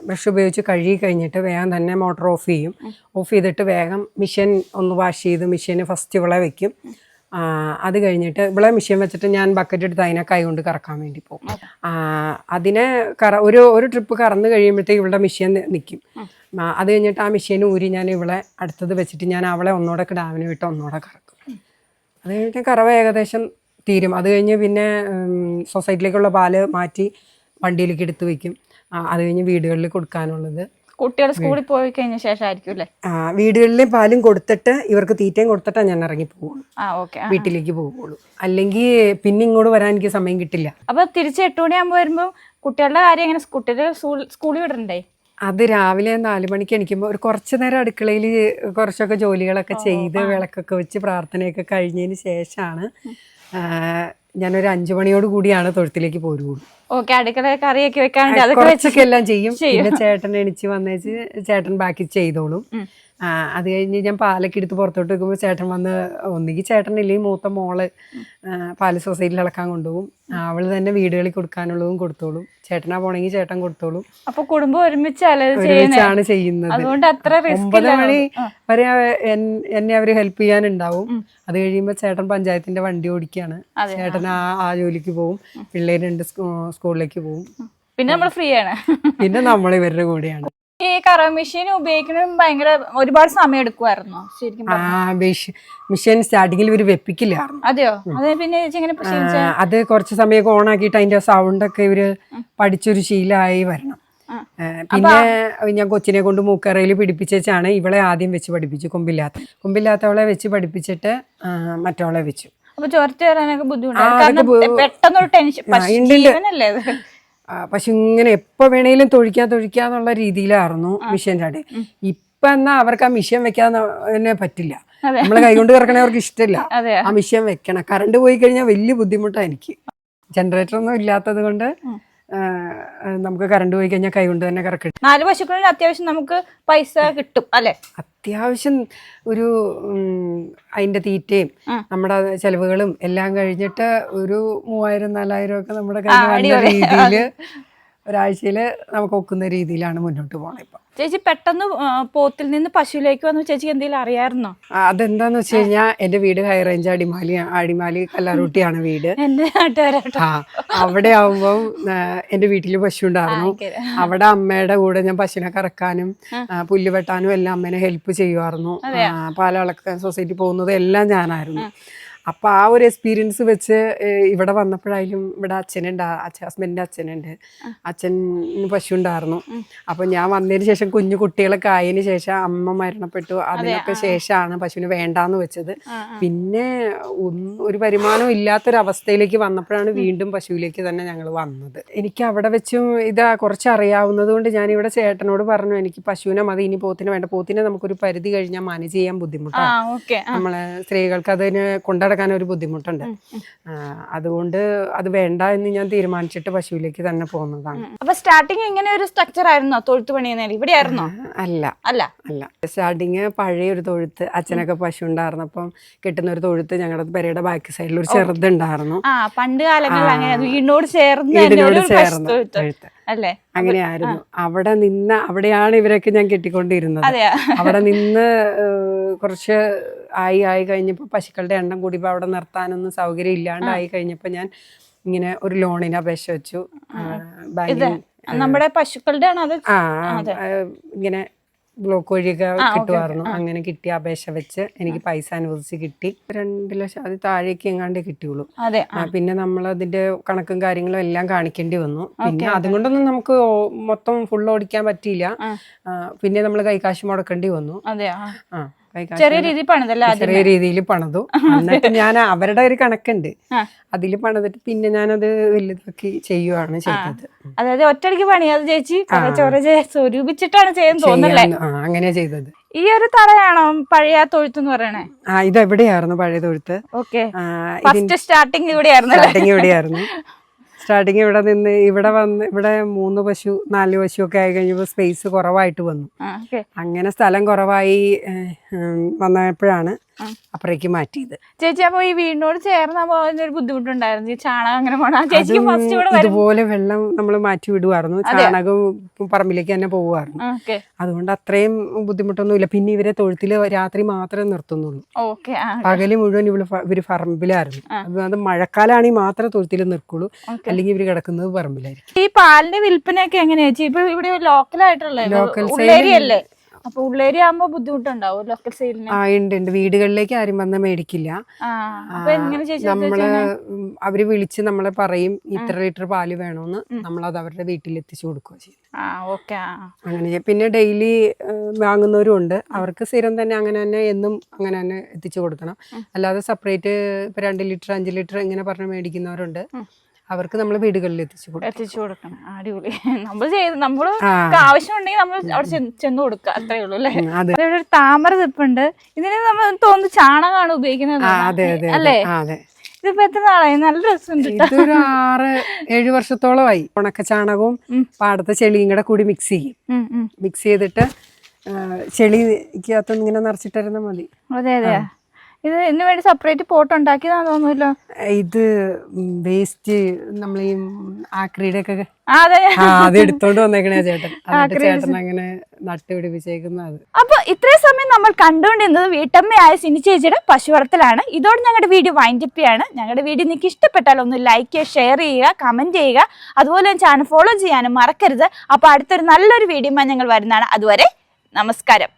ബ്രഷ് ഉപയോഗിച്ച് കഴുകി കഴിഞ്ഞിട്ട് വേഗം തന്നെ മോട്ടർ ഓഫ് ചെയ്യും. ഓഫ് ചെയ്തിട്ട് വേഗം മിഷൻ ഒന്ന് വാഷ് ചെയ്ത് മിഷീന് ഫസ്റ്റ് ഇവളെ വെക്കും അത് കഴിഞ്ഞിട്ട് ഇവിടെ മിഷ്യൻ വെച്ചിട്ട് ഞാൻ ബക്കറ്റ് എടുത്ത് അതിനെ കൈ കൊണ്ട് കറക്കാൻ വേണ്ടി പോകും. അതിനെ കറ ഒരു ഒരു ട്രിപ്പ് കറന്ന് കഴിയുമ്പോഴത്തേക്ക് ഇവിടെ മിഷ്യൻ നിൽക്കും അത് കഴിഞ്ഞിട്ട് ആ മിഷ്യൻ ഊരി ഞാൻ ഇവിടെ അടുത്തത് വെച്ചിട്ട് ഞാൻ അവളെ ഒന്നുകൂടെ കിടാവിന് വിട്ട് ഒന്നുകൂടെ കറക്കും. അത് കഴിഞ്ഞിട്ട് കറവ ഏകദേശം തീരും. അത് കഴിഞ്ഞ് പിന്നെ സൊസൈറ്റിയിലേക്കുള്ള പാൽ മാറ്റി വണ്ടിയിലേക്ക് എടുത്ത് വയ്ക്കും അത് കഴിഞ്ഞ് വീടുകളിൽ കൊടുക്കാനുള്ളത്.
കുട്ടികൾ സ്കൂളിൽ പോയി കഴിഞ്ഞ ശേഷമായിരിക്കും അല്ലേ?
ആ, വീടുകളിലെ പാലും കൊടുത്തിട്ട് ഇവർക്ക് തീറ്റയും കൊടുത്തിട്ടാ ഞാൻ ഇറങ്ങി പോകുള്ളൂ
ആ ഓക്കെ
വീട്ടിലേക്ക് പോകുള്ളൂ അല്ലെങ്കിൽ പിന്നെ ഇങ്ങോട്ട് വരാൻ എനിക്ക് സമയം കിട്ടില്ല.
അപ്പൊ തിരിച്ച് എട്ട് മണിയാകുമ്പോ വരുമ്പോ കുട്ടികളുടെ കാര്യം എങ്ങനെ? കുട്ടികൾ സ്കൂളിൽ വിടണ്ടേ?
അത് രാവിലെ നാല് മണിക്ക് എണിക്കുമ്പോൾ ഒരു കുറച്ച് നേരം അടുക്കളയിൽ കുറച്ചൊക്കെ ജോലികളൊക്കെ ചെയ്ത് വിളക്കൊക്കെ വെച്ച് പ്രാർത്ഥനയൊക്കെ കഴിഞ്ഞതിന് ശേഷമാണ് ഞാനൊരു അഞ്ചു മണിയോട് കൂടിയാണ് തൊഴുത്തിലേക്ക് പോരുള്ളൂ.
ഓക്കെ അടുക്കള കറിയൊക്കെ അതൊക്കെ
കുറച്ചൊക്കെ എല്ലാം ചെയ്യും. പിന്നെ ചേട്ടൻ എണിച്ച് വന്നേച്ച് ചേട്ടൻ ബാക്കി ചെയ്തോളും. അത് കഴിഞ്ഞ് ഞാൻ പാലൊക്കെ എടുത്ത് പുറത്തോട്ട് വെക്കുമ്പോൾ ചേട്ടൻ വന്ന് ഒന്നുകിൽ ചേട്ടൻ ഇല്ലെങ്കിൽ മൂത്ത മോൾ പാൽ സൊസൈറ്റിയിൽ ഇളക്കാൻ കൊണ്ടുപോകും. അവൾ അവൾ തന്നെ വീടുകളിൽ കൊടുക്കാനുള്ളതും കൊടുത്തോളും. ചേട്ടനാ പോണെങ്കിൽ ചേട്ടൻ കൊടുത്തോളും.
അപ്പൊ കുടുംബം
ഒരുമിച്ചാണ് ചെയ്യുന്നത്.
അതുകൊണ്ട് അത്ര റിസ്ക്
ഒമ്പത് മണി വരെ എന്നെ അവർ ഹെൽപ്പ് ചെയ്യാനുണ്ടാവും. അത് കഴിയുമ്പോൾ ചേട്ടൻ പഞ്ചായത്തിന്റെ വണ്ടി ഓടിക്കാണ്. ചേട്ടൻ ആ ആ ജോലിക്ക് പോകും. പിള്ളേരുണ്ട് സ്കൂളിലേക്ക് പോകും.
പിന്നെ നമ്മൾ ഫ്രീ ആണ്.
പിന്നെ നമ്മൾ ഇവരുടെ കൂടെയാണ്.
ഈ കറ മെഷീൻ ഉപയോഗിക്കുന്നത് ഭയങ്കര ഒരുപാട് സമയം എടുക്കുമായിരുന്നു ശരിക്കും
മിഷൻ സ്റ്റാർട്ടിങ്ങിൽ ഇവർ വെപ്പിക്കില്ലായിരുന്നു
അതെയോ? അത് പിന്നെ
അത് കുറച്ച് സമയമൊക്കെ ഓൺ ആക്കിയിട്ട് അതിന്റെ സൗണ്ട് ഒക്കെ ഇവർ പഠിച്ചൊരു ശീലമായി വരണം. പിന്നെ ഞാൻ കൊച്ചിനെ കൊണ്ട് മൂക്കറയിൽ പിടിപ്പിച്ചാണ് ഇവളെ ആദ്യം വെച്ച് പഠിപ്പിച്ചു. കൊമ്പില്ലാത്ത കൊമ്പില്ലാത്തവളെ വെച്ച് പഠിപ്പിച്ചിട്ട് മറ്റവളെ വെച്ചു.
അപ്പൊ ചോർച്ച വരാനൊക്കെ ബുദ്ധിമുട്ടാണ് കാരണം പെട്ടെന്നൊരു ടെൻഷൻ. ജീവനല്ലേ അത്?
പക്ഷെ ഇങ്ങനെ എപ്പോ വേണേലും തൊഴിക്കാ തൊഴിക്കാന്നുള്ള രീതിയിലായിരുന്നു മിഷ്യന്റെ അടി ഇപ്പൊ എന്നാ അവർക്ക് ആ മിഷ്യൻ വെക്കാൻ പറ്റില്ല. നമ്മളെ കൈകൊണ്ട് കിടക്കണേ അവർക്ക് ഇഷ്ടമില്ല ആ മിഷ്യൻ വെക്കണം. കറണ്ട് പോയി കഴിഞ്ഞാൽ വലിയ ബുദ്ധിമുട്ടാണ് എനിക്ക്. ജനറേറ്റർ ഒന്നും ഇല്ലാത്തത് കൊണ്ട് നമുക്ക് കറണ്ട് പോയി കഴിഞ്ഞാൽ കൈകൊണ്ട് തന്നെ കറക്കിട്ട്
നാല് പശുക്കളിൽ അത്യാവശ്യം നമുക്ക് പൈസ കിട്ടും അല്ലെ?
അത്യാവശ്യം ഒരു അതിന്റെ തീറ്റയും നമ്മുടെ ചെലവുകളും എല്ലാം കഴിഞ്ഞിട്ട് ഒരു മൂവായിരം നാലായിരം ഒക്കെ നമ്മുടെ കയ്യിൽ രീതിയിൽ ഒരാഴ്ചയിൽ നമുക്ക് ഒക്കുന്ന രീതിയിലാണ് മുന്നോട്ട് പോകണം ഇപ്പം.
ചേച്ചി പെട്ടെന്ന് പോത്തിൽ നിന്ന് പശുവിലേക്ക് വന്ന്. ചേച്ചി എന്തെങ്കിലും അറിയായിരുന്നോ?
ആ, അതെന്താന്ന് വെച്ച് കഴിഞ്ഞാൽ എന്റെ വീട് ഹൈ റേഞ്ച് അടിമാലി അടിമാലി കല്ലാറൂട്ടിയാണ് വീട്. ആ അവിടെ ആവുമ്പം എന്റെ വീട്ടിൽ പശു ഉണ്ടായിരുന്നു. അവിടെ അമ്മയുടെ കൂടെ ഞാൻ പശുവിനെ കറക്കാനും പുല്ല് വെട്ടാനും എല്ലാം അമ്മേനെ ഹെൽപ്പ് ചെയ്യുമായിരുന്നു. പാലളക്കാൻ സൊസൈറ്റി പോകുന്നത് എല്ലാം ഞാനായിരുന്നു. അപ്പൊ ആ ഒരു എക്സ്പീരിയൻസ് വെച്ച് ഇവിടെ വന്നപ്പോഴായാലും ഇവിടെ അച്ഛനുണ്ട് അച്ഛൻ ഹസ്ബൻഡിന്റെ അച്ഛനുണ്ട്. അച്ഛന് പശു ഉണ്ടായിരുന്നു. അപ്പോൾ ഞാൻ വന്നതിന് ശേഷം കുഞ്ഞു കുട്ടികളൊക്കെ ആയതിനു ശേഷം അമ്മ മരണപ്പെട്ടു. അതിനൊക്കെ ശേഷമാണ് പശുവിന് വേണ്ടാന്ന് വെച്ചത്. പിന്നെ ഒരു വരുമാനം ഇല്ലാത്തൊരവസ്ഥയിലേക്ക് വന്നപ്പോഴാണ് വീണ്ടും പശുവിലേക്ക് തന്നെ ഞങ്ങൾ വന്നത്. എനിക്ക് അവിടെ വെച്ചും ഇത് കുറച്ച് അറിയാവുന്നത് കൊണ്ട് ഞാൻ ഇവിടെ ചേട്ടനോട് പറഞ്ഞു എനിക്ക് പശുവിനെ മതി ഇനി പോത്തിനെ വേണ്ട. പോത്തിനെ നമുക്കൊരു പരിധി കഴിഞ്ഞാൽ മാനേജ് ചെയ്യാൻ ബുദ്ധിമുട്ടാണ് നമ്മളെ സ്ത്രീകൾക്ക് അതിന് കൊണ്ടടക്കാൻ ഒരു ബുദ്ധിമുട്ടുണ്ട്. അതുകൊണ്ട് അത് വേണ്ട എന്ന് ഞാൻ തീരുമാനിച്ചിട്ട് പശുവിലേക്ക് തന്നെ പോകുന്നതാണ്.
അപ്പൊ സ്റ്റാർട്ടിങ് ഇങ്ങനെ ഒരു സ്ട്രക്ചർ ആയിരുന്നോ തൊഴുത്ത് പണിയുന്നതിന് ഇവിടെ ആയിരുന്നോ?
അല്ല.
അല്ല.
അല്ല. സ്റ്റാർട്ടിങ് പഴയ ഒരു തൊഴുത്ത് അച്ഛനൊക്കെ പശു ഉണ്ടായിരുന്നപ്പം കിട്ടുന്ന ഒരു തൊഴുത്ത് ഞങ്ങളുടെ പെരയുടെ ബാക്ക് സൈഡിൽ ഒരു ചെറുതുണ്ടായിരുന്നു.
പണ്ട് കാലങ്ങളിൽ അങ്ങനെ വീടിനോട് ചേർന്ന്
വീടിനോട്
തൊഴുത്ത്. അല്ലേ?
അങ്ങനെയായിരുന്നു. അവിടെ നിന്ന് അവിടെയാണ് ഇവരൊക്കെ ഞാൻ കെട്ടിക്കൊണ്ടിരുന്നത്. അവിടെ നിന്ന് കുറച്ച് ആയി ആയി കഴിഞ്ഞപ്പോൾ പശുക്കളുടെ എണ്ണം കൂടിയപ്പോൾ അവിടെ നിർത്താനൊന്നും സൗകര്യം ഇല്ലാണ്ടായി കഴിഞ്ഞപ്പോൾ ഞാൻ ഇങ്ങനെ ഒരു ലോണിന് അപേക്ഷ വെച്ചു. ബാങ്കിൽ
നമ്മുടെ പശുക്കളുടെ ആണോ അത്?
ഇങ്ങനെ ബ്ലോക്ക് വഴിയൊക്കെ കിട്ടുമായിരുന്നു അങ്ങനെ കിട്ടിയ അപേക്ഷ വെച്ച് എനിക്ക് പൈസ അനുവദിച്ച് കിട്ടി. രണ്ട് ലക്ഷം അത് താഴേക്ക് എങ്ങാണ്ടേ കിട്ടിയുള്ളൂ. പിന്നെ നമ്മൾ അതിന്റെ കണക്കും കാര്യങ്ങളും എല്ലാം കാണിക്കേണ്ടി വന്നു. പിന്നെ അതുകൊണ്ടൊന്നും നമുക്ക് മൊത്തം ഫുൾ ഓടിക്കാൻ പറ്റിയില്ല. പിന്നെ നമ്മൾ കൈകാശ് മുടക്കേണ്ടി വന്നു.
ആ. ചെറിയ രീതിയിൽ പണിതല്ല
ചെറിയ രീതിയിൽ പണിതു. എന്നിട്ട് ഞാൻ അവരുടെ ഒരു കണക്കുണ്ട്. അതിൽ പണിതിട്ട് പിന്നെ ഞാനത് വലുതാക്കി ചെയ്യുവാണ് ചെയ്തത്.
അതായത് ഒറ്റയ്ക്ക് പണിയാതെ ചേച്ചി? സ്വരൂപിച്ചിട്ടാണ് ചെയ്യാൻ തോന്നുന്നല്ലേ?
ചെയ്യാൻ- അങ്ങനെ ചെയ്തത്.
ഈ ഒരു തറയാണോ പഴയ തൊഴുത്ത് എന്ന് പറയണേ?
ആ ഇത് എവിടെയായിരുന്നു പഴയ തൊഴുത്ത്?
ഓക്കെ. സ്റ്റാർട്ടിങ് ഇവിടെ ആയിരുന്നല്ലേ
സ്റ്റാർട്ടിങ് ഇവിടെയായിരുന്നു. സ്റ്റാർട്ടിങ് ഇവിടെ നിന്ന് ഇവിടെ വന്ന് ഇവിടെ മൂന്ന് പശു നാല് പശു ഒക്കെ ആയി കഴിഞ്ഞപ്പോൾ സ്പേസ് കുറവായിട്ട് വന്നു. അങ്ങനെ സ്ഥലം കുറവായി വന്നപ്പോഴാണ് അപ്പുറേക്ക് മാറ്റിയത്.
ചേച്ചി അപ്പൊ ഈ വീടിനോട് ചേർന്ന ഒരു ബുദ്ധിമുട്ടുണ്ടായിരുന്നു. ഈ ചാണകം അങ്ങനെ പോണ ചേച്ചിക്ക് ഫസ്റ്റ് ഇവിടെ
ഇതുപോലെ വെള്ളം നമ്മൾ മാറ്റി വിടുമായിരുന്നു ചാണകം പറമ്പിലേക്ക് തന്നെ
പോവുമായിരുന്നു
അതുകൊണ്ട് അത്രയും ബുദ്ധിമുട്ടൊന്നുമില്ല. പിന്നെ ഇവരെ തൊഴുത്തിൽ രാത്രി മാത്രമേ നിർത്തുന്നുള്ളൂ. പകൽ മുഴുവൻ ഇവൾ ഇവർ പറമ്പിലായിരുന്നു. അത് മഴക്കാലാണെങ്കിൽ മാത്രമേ തൊഴുത്തിൽ നിൽക്കുള്ളൂ അല്ലെങ്കിൽ ഇവർ കിടക്കുന്നത് പറമ്പിലായിരിക്കും.
ഈ പാലിന്റെ വിൽപ്പനയൊക്കെ എങ്ങനെയാ ചേച്ചി? ഇപ്പൊ ഇവിടെ ലോക്കൽ ആയിട്ടുള്ള അപ്പൊ ഉള്ളേരിയാകുമ്പോ ബുദ്ധിമുട്ടുണ്ടാവും ലോക്കൽ സെയിലിന്
ആ ഉണ്ട് ഉണ്ട്. വീടുകളിലേക്ക് ആരും വന്ന് മേടിക്കില്ല. നമ്മൾ? അവർ വിളിച്ച് നമ്മളെ പറയും ഇത്ര ലിറ്റർ പാൽ വേണമെന്ന് അത് അവരുടെ വീട്ടിൽ എത്തിച്ചു കൊടുക്കുക ചെയ്യും അങ്ങനെ. പിന്നെ ഡെയിലി വാങ്ങുന്നവരും ഉണ്ട്. അവർക്ക് സ്ഥിരം തന്നെ അങ്ങനെ തന്നെ എന്നും അങ്ങനെ തന്നെ എത്തിച്ചു കൊടുക്കണം. അല്ലാതെ സെപ്പറേറ്റ് ഇപ്പൊ രണ്ട് ലിറ്റർ അഞ്ച് ലിറ്റർ ഇങ്ങനെ പറഞ്ഞ് മേടിക്കുന്നവരുണ്ട്. അവർക്ക് നമ്മൾ വീടുകളിൽ എത്തിച്ചു കൊടുക്കും.
എത്തിച്ചു കൊടുക്കണം. അടിപൊളി. നമ്മൾ ചെയ്ത്
നമ്മൾ.
ആവശ്യമുണ്ടെങ്കിൽ നമ്മൾ അവിടെ ചെന്ന് കൊടുക്കുക. അത്രേ ഉള്ളൂ അല്ലേ? ഇവിടെ ഒരു താമര തിപ്പുണ്ട് ഇതിന് നമ്മൾ തോന്നുന്നു ചാണകമാണ് ഉപയോഗിക്കുന്നത്.
അതെ അതെ
അല്ലേ? ഇതിപ്പോ എത്ര നാളായി? നല്ല രസമുണ്ട്.
ഇതൊരു ആറ് ഏഴ് വർഷത്തോളമായി. ഉണക്ക ചാണകവും പാടത്തെ ചെളിയും കൂടെ കൂടി മിക്സ് ചെയ്യും. മിക്സ് ചെയ്തിട്ട് ചെളിക്കകത്തൊന്നിങ്ങനെ നിറച്ചിട്ടിരുന്നാൽ മതി.
അതെ അതെ ഇത് ഇതിന് വേണ്ടി സെപ്പറേറ്റ് പോട്ട് ഉണ്ടാക്കിയതാന്ന് തോന്നുന്നല്ലോ.
ഇത് വേസ്റ്റ് നമ്മൾ ഈ ആക്രിയുടെ ഒക്കെ
അതെ.
ആ അത് എടുത്തോണ്ട് വന്നേക്കണേ ചേട്ടൻ. എന്നിട്ട് ചേട്ടൻ അങ്ങനെ നട്ടുപിടിപ്പിച്ചേക്കുന്നത്
അപ്പൊ ഇത്രയും സമയം നമ്മൾ കണ്ടുകൊണ്ടിരുന്നത് വീട്ടമ്മയായ സിനി ചേച്ചിയുടെ പശു വളർത്തലാണ് ഇതോടെ ഞങ്ങളുടെ വീഡിയോ വൈൻഡപ്പ് ചെയ്യാണ്. ഞങ്ങളുടെ വീഡിയോ നിങ്ങൾക്ക് ഇഷ്ടപ്പെട്ടാൽ ഒന്ന് ലൈക്ക് ചെയ്യുക ഷെയർ ചെയ്യുക കമന്റ് ചെയ്യുക. അതുപോലെ ചാനൽ ഫോളോ ചെയ്യാനും മറക്കരുത്. അപ്പൊ അടുത്തൊരു നല്ലൊരു വീഡിയോ ഞങ്ങൾ വരുന്നതാണ്. അതുവരെ നമസ്കാരം.